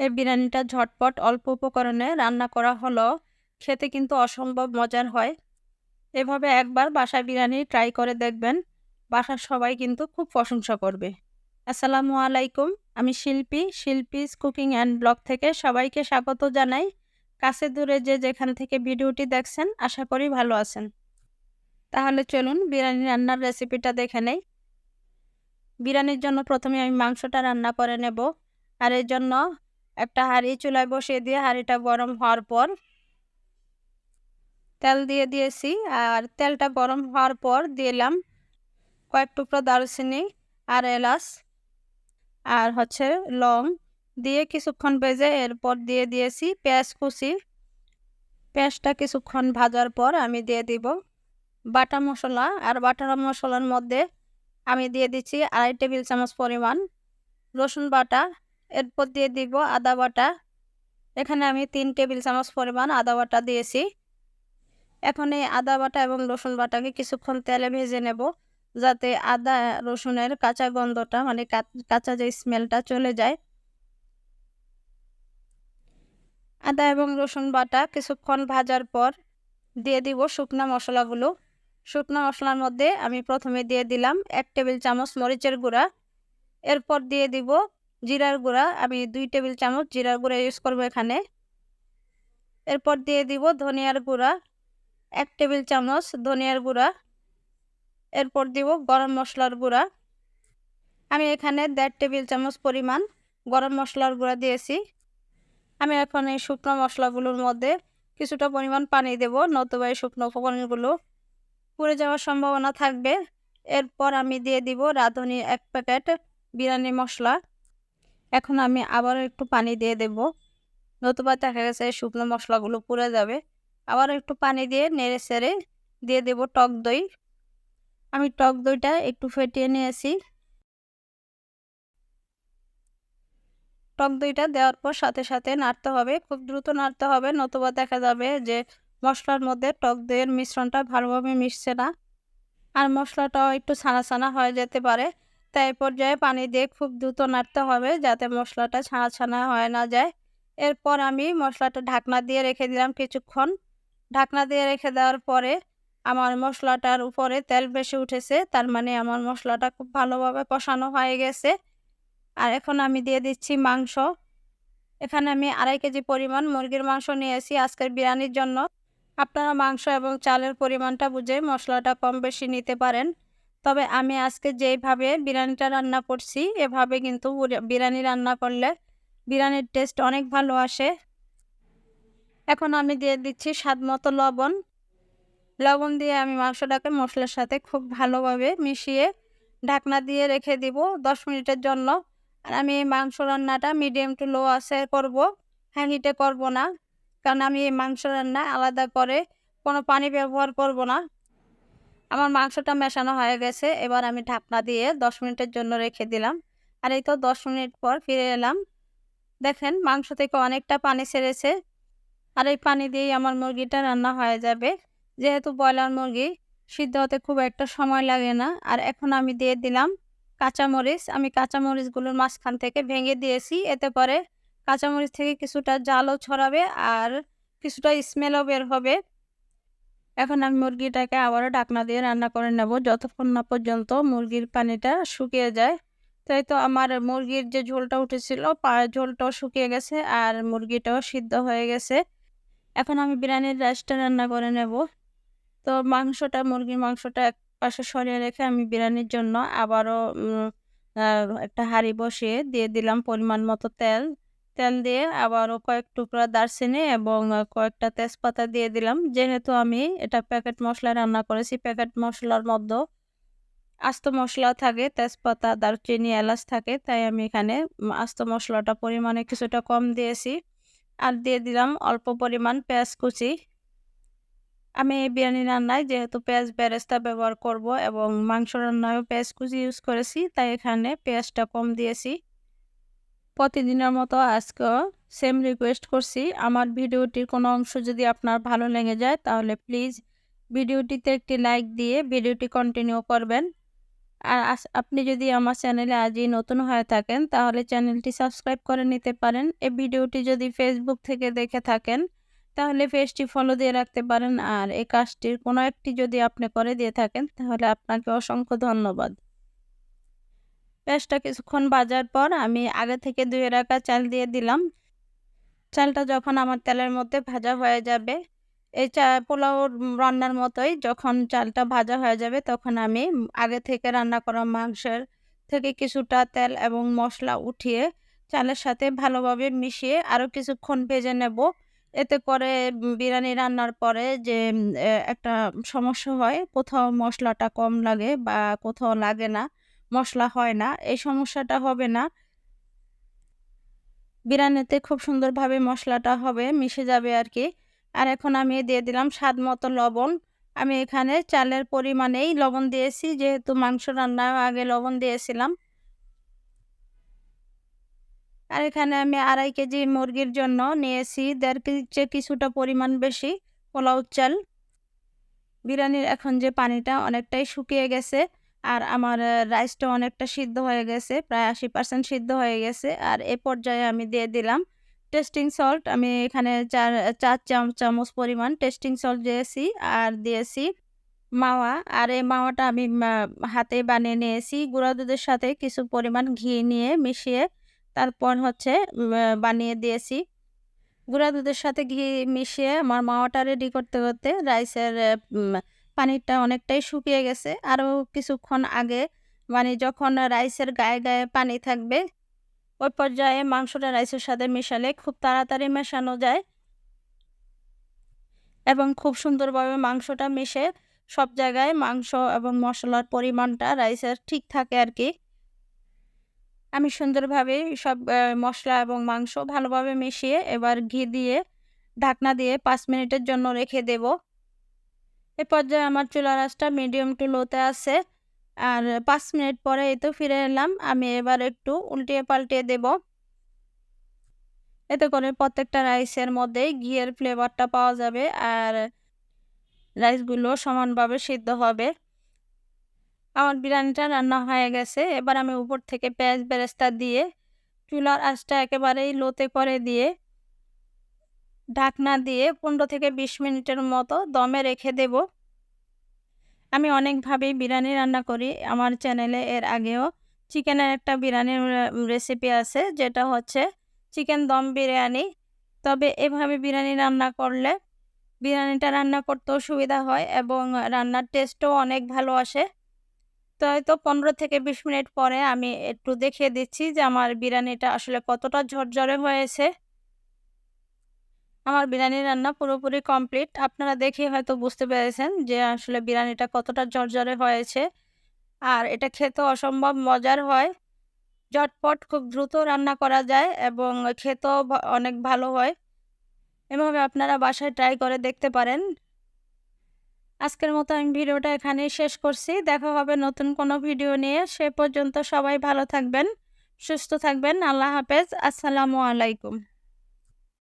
এই বিরিয়ানিটা ঝটপট অল্প উপকরণে রান্না করা হলো। খেতে কিন্তু অসম্ভব মজার হয়। এভাবে একবার বাসায় বিরিয়ানি ট্রাই করে দেখবেন, বাসার সবাই কিন্তু খুব প্রশংসা করবে। আসসালামু আলাইকুম, আমি শিল্পী শিল্পীস কুকিং অ্যান্ড ব্লগ থেকে সবাইকে স্বাগত জানাই। কাছে দূরে যে যেখান থেকে ভিডিওটি দেখছেন, আশা করি ভালো আছেন। তাহলে চলুন বিরিয়ানি রান্নার রেসিপিটা দেখে নেই। বিরিয়ানির জন্য প্রথমে আমি মাংসটা রান্না করে নেব। আর এর জন্য একটা হাঁড়ি চুলায় বসিয়ে দিয়ে হাঁড়িটা গরম হওয়ার পর তেল দিয়ে দিয়েছি। আর তেলটা গরম হওয়ার পর দিলাম কয়েক টুকরো দারুচিনি, আর এলাচ, আর হচ্ছে লং দিয়ে কিছুক্ষণ ভেজে এরপর দিয়ে দিয়েছি পেঁয়াজ কুচি। পেঁয়াজটা কিছুক্ষণ ভাজার পর আমি দিয়ে দিব বাটা মশলা। আর বাটা মশলার মধ্যে আমি দিয়ে দিচ্ছি আড়াই টেবিল চামচ পরিমাণ রসুন বাটা এরপর দিয়ে দিব আদা বাটা। এখানে আমি তিন টেবিল চামচ পরিমাণ আদা বাটা দিয়েছি। এখন এই আদা বাটা এবং রসুন বাটাকে কিছুক্ষণ তেলে ভেজে নেব যাতে আদা, রসুনের কাঁচা গন্ধটা মানে কাঁচা যে স্মেলটা চলে যায়। আদা এবং রসুন বাটা কিছুক্ষণ ভাজার পর দিয়ে দিব শুকনা মশলাগুলো। শুকনো মশলার মধ্যে আমি প্রথমে দিয়ে দিলাম এক টেবিল চামচ মরিচের গুঁড়া। এরপর দিয়ে দিব জিরার গুঁড়া, আমি দুই টেবিল চামচ জিরার গুঁড়া ইউজ করব এখানে। এরপর দিয়ে দিব ধনিয়ার গুঁড়া, এক টেবিল চামচ ধনিয়ার গুঁড়া। এরপর দিব গরম মশলার গুঁড়া। আমি এখানে দেড় টেবিল চামচ পরিমাণ গরম মশলার গুঁড়া দিয়েছি। আমি এখন এই শুকনো মশলাগুলোর মধ্যে কিছুটা পরিমাণ পানি দেব, নতুবা এই শুকনো উপকরণগুলো পুড়ে যাওয়ার সম্ভাবনা থাকবে। এরপর আমি দিয়ে দিব রাঁধুনি এক প্যাকেট বিরিয়ানি মশলা। এখন আমি আবার একটু পানি দিয়ে দেব। নতুবা দেখা গেছে শুকনো মশলাগুলো পুড়ে যাবে। আবার একটু পানি দিয়ে নেড়ে সেড়ে দিয়ে দেব টক দই। আমি টক দইটা একটু ফেটিয়ে নিয়েছি। টক দইটা দেওয়ার পর সাথে সাথে নাড়তে হবে, খুব দ্রুত নাড়তে হবে। নতুবা দেখা যাবে যে মশলার মধ্যে টক দইয়ের মিশ্রণটা ভালোভাবে মিশছে না। আর মশলাটাও একটু ছানা ছানা হয়ে যেতে পারে। তাই পর্যায়ে পানি দিয়ে খুব দ্রুত নাড়তে হবে যাতে মশলাটা ছানা ছানা হয়ে না যায়। এরপর আমি মশলাটা ঢাকনা দিয়ে রেখে দিলাম কিছুক্ষণ। ঢাকনা দিয়ে রেখে দেওয়ার পরে আমার মশলাটার উপরে তেল বেশি উঠেছে, তার মানে আমার মশলাটা খুব ভালোভাবে কষানো হয়ে গেছে। আর এখন আমি দিয়ে দিচ্ছি মাংস। এখানে আমি আড়াই কেজি পরিমাণ মুরগির মাংস নিয়েছি আজকের বিরিয়ানির জন্য। আপনারা মাংস এবং চালের পরিমাণটা বুঝে মশলাটা কম বেশি নিতে পারেন। তবে আমি আজকে যেইভাবে বিরিয়ানিটা রান্না করছি, এভাবে কিন্তু বিরিয়ানি রান্না করলে বিরিয়ানির টেস্ট অনেক ভালো আসে। এখন আমি দিয়ে দিচ্ছি স্বাদ মতো লবণ। লবণ দিয়ে আমি মাংসটাকে মশলার সাথে খুব ভালোভাবে মিশিয়ে ঢাকনা দিয়ে রেখে দিব দশ মিনিটের জন্য। আর আমি এই মাংস রান্নাটা মিডিয়াম টু লো আছে করব হ্যাঁ করব না। কারণ আমি এই মাংস রান্না আলাদা করে কোনো পানি ব্যবহার করব না। আমার মাংসটা মেশানো হয়ে গেছে। এবার আমি ঢাকনা দিয়ে দশ মিনিটের জন্য রেখে দিলাম। আর এই তো দশ মিনিট পর ফিরে এলাম। দেখেন মাংস থেকে অনেকটা পানি ছেড়েছে। আর এই পানি দিয়েই আমার মুরগিটা রান্না হয়ে যাবে। যেহেতু ব্রয়লার মুরগি, সিদ্ধ হতে খুব একটা সময় লাগে না। আর এখন আমি দিয়ে দিলাম কাঁচামরিচ। আমি কাঁচামরিচগুলোর মাঝখান থেকে ভেঙে দিয়েছি। এতে পরে কাঁচামরিচ থেকে কিছুটা জালও ছড়াবে আর কিছুটা স্মেলও বের হবে। এখন আমি মুরগিটাকে আবারও ঢাকনা দিয়ে রান্না করে নেব। যতক্ষণ না পর্যন্ত মুরগির পানিটা শুকিয়ে যায়। তাই তো আমার মুরগির যে ঝোলটা উঠেছিল ঝোলটাও শুকিয়ে গেছে আর মুরগিটাও সিদ্ধ হয়ে গেছে। এখন আমি বিরিয়ানির রাইসটা রান্না করে নেব। তো মাংসটা, মুরগির মাংসটা এক পাশে সরিয়ে রেখে আমি বিরিয়ানির জন্য আবারও একটা হাঁড়ি বসিয়ে দিয়ে দিলাম পরিমাণ মতো তেল। তেল দিয়ে আবারও কয়েক টুকরা দারচিনি এবং কয়েকটা তেজপাতা দিয়ে দিলাম। যেহেতু আমি এটা প্যাকেট মশলা রান্না করেছি প্যাকেট মশলার মধ্যে আস্ত মশলা থাকে, তেজপাতা, দারচিনি, এলাচ থাকে, তাই আমি এখানে আস্ত মশলাটা পরিমাণে কিছুটা কম দিয়েছি। আর দিয়ে দিলাম অল্প পরিমাণ পেঁয়াজ কুচি। আমি এই বিরিয়ানি রান্নায় যেহেতু পেঁয়াজ বেরেস্তা ব্যবহার করব এবং মাংস রান্নায়ও পেঁয়াজ কুচি ইউজ করেছি, তাই এখানে পেঁয়াজটা কম দিয়েছি। প্রতিদিনের মতো আজকেও সেম রিকোয়েস্ট করছি। আমার ভিডিওটির কোনো অংশ যদি আপনার ভালো লেগে যায়, তাহলে প্লিজ ভিডিওটিতে একটি লাইক দিয়ে ভিডিওটি কন্টিনিউ করবেন। আর আপনি যদি আমার চ্যানেলে আজই নতুন হয়ে থাকেন, তাহলে চ্যানেলটি সাবস্ক্রাইব করে নিতে পারেন। এই ভিডিওটি যদি ফেসবুক থেকে দেখে থাকেন, তাহলে পেজটি ফলো দিয়ে রাখতে পারেন। আর এই কাজটির কোনো একটি যদি আপনি করে দিয়ে থাকেন, তাহলে আপনাকে অসংখ্য ধন্যবাদ। পেঁয়াজটা কিছুক্ষণ ভাজার পর আমি আগে থেকে ধুয়ে রাখা চাল দিয়ে দিলাম। চালটা যখন আমার তেলের মধ্যে ভাজা হয়ে যাবে, এই চা, পোলাও রান্নার মতোই যখন চালটা ভাজা হয়ে যাবে তখন আমি আগে থেকে রান্না করা মাংসের থেকে কিছুটা তেল এবং মশলা উঠিয়ে চালের সাথে ভালোভাবে মিশিয়ে আরও কিছুক্ষণ ভেজে নেব। এতে করে বিরিয়ানি রান্নার পরে যে একটা সমস্যা হয়, কোথাও মশলাটা কম লাগে বা কোথাও লাগে না। মশলা হয় না, এই সমস্যাটা হবে না। বিরিয়ানিতে খুব সুন্দরভাবে মশলাটা হবে, মিশে যাবে আর কি। আর এখন আমি দিয়ে দিলাম স্বাদ মতো লবণ। আমি এখানে চালের পরিমাণেই লবণ দিয়েছি, যেহেতু মাংস রান্নার আগে লবণ দিয়েছিলাম। আর এখানে আমি আড়াই কেজি মুরগির জন্য নিয়েছি, দেড় কেজি কিছুটা পরিমাণ বেশি পোলাও চাল। বিরিয়ানির এখন যে পানিটা অনেকটাই শুকিয়ে গেছে আর আমার রাইসটা অনেকটা সিদ্ধ হয়ে গেছে, প্রায় আশি পার্সেন্ট সিদ্ধ হয়ে গেছে। আর এ পর্যায়ে আমি দিয়ে দিলাম টেস্টিং সল্ট আমি এখানে চার চার চামচ পরিমাণ টেস্টিং সল্ট দিয়েছি আর দিয়েছি মাওয়া। আর এই মাওয়াটা আমি হাতে বানিয়ে নিয়েছি। গুঁড়া দুধের সাথে কিছু পরিমাণ ঘি নিয়ে মিশিয়ে তারপর হচ্ছে বানিয়ে দিয়েছি। গুঁড়া দুধের সাথে ঘি মিশিয়ে আমার মাওয়াটা রেডি করতে করতে রাইসের পানিটা অনেকটাই শুকিয়ে গেছে। আরও কিছুক্ষণ আগে মানে যখন রাইসের গায়ে গায়ে পানি থাকবে, ওই পর্যায়ে মাংসটা রাইসের সাথে মেশালে খুব তাড়াতাড়ি মেশানো যায় এবং খুব সুন্দরভাবে মাংসটা মিশে সব জায়গায় মাংস এবং মশলার পরিমাণটা রাইসের ঠিক থাকে আর কি। আমি সুন্দরভাবে সব মশলা এবং মাংস ভালোভাবে মিশিয়ে এবার ঘি দিয়ে ঢাকনা দিয়ে পাঁচ মিনিটের জন্য রেখে দেব। এ পর্যায়ে আমার চুলা রাসটা মিডিয়াম টু লোতে আছে। আর পাঁচ মিনিট পরে এই তো ফিরে এলাম। আমি এবার একটু উল্টিয়ে পাল্টিয়ে দেব। এতে করে প্রত্যেকটা রাইসের মধ্যেই ঘিয়ের ফ্লেভারটা পাওয়া যাবে আর রাইসগুলো সমানভাবে সিদ্ধ হবে। আমার বিরিয়ানিটা রান্না হয়ে গেছে। এবার আমি উপর থেকে পেঁয়াজ বেরেস্তা দিয়ে চুলার আঁচটা একেবারেই লোতে করে দিয়ে ঢাকনা দিয়ে পনেরো থেকে বিশ মিনিটের মতো দমে রেখে দেব। আমি অনেকভাবেই বিরিয়ানি রান্না করি। আমার চ্যানেলে এর আগেও চিকেনের একটা বিরিয়ানির রেসিপি আছে, যেটা হচ্ছে চিকেন দম বিরিয়ানি। তবে এভাবে বিরিয়ানি রান্না করলে বিরিয়ানিটা রান্না করতেও সুবিধা হয় এবং রান্নার টেস্টও অনেক ভালো আসে। তো হয়তো পনেরো থেকে বিশ মিনিট পরে আমি একটু দেখিয়ে দিচ্ছি যে আমার বিরিয়ানিটা আসলে কতটা ঝরঝরে হয়েছে। আমার বিরিয়ানি রান্না পুরোপুরি কমপ্লিট আপনারা দেখে হয়তো বুঝতে পেরেছেন যে আসলে বিরিয়ানিটা কতটা ঝরঝরে হয়েছে। আর এটা খেতে অসম্ভব মজার হয়। ঝটপট খুব দ্রুত রান্না করা যায় এবং খেতেও অনেক ভালো হয়। এভাবে আপনারা বাসায় ট্রাই করে দেখতে পারেন। আজকের মতো আমি ভিডিওটা এখানেই শেষ করছি। দেখা হবে নতুন কোনো ভিডিও নিয়ে। সে পর্যন্ত সবাই ভালো থাকবেন, সুস্থ থাকবেন। আল্লাহ হাফেজ। আসসালামু আলাইকুম।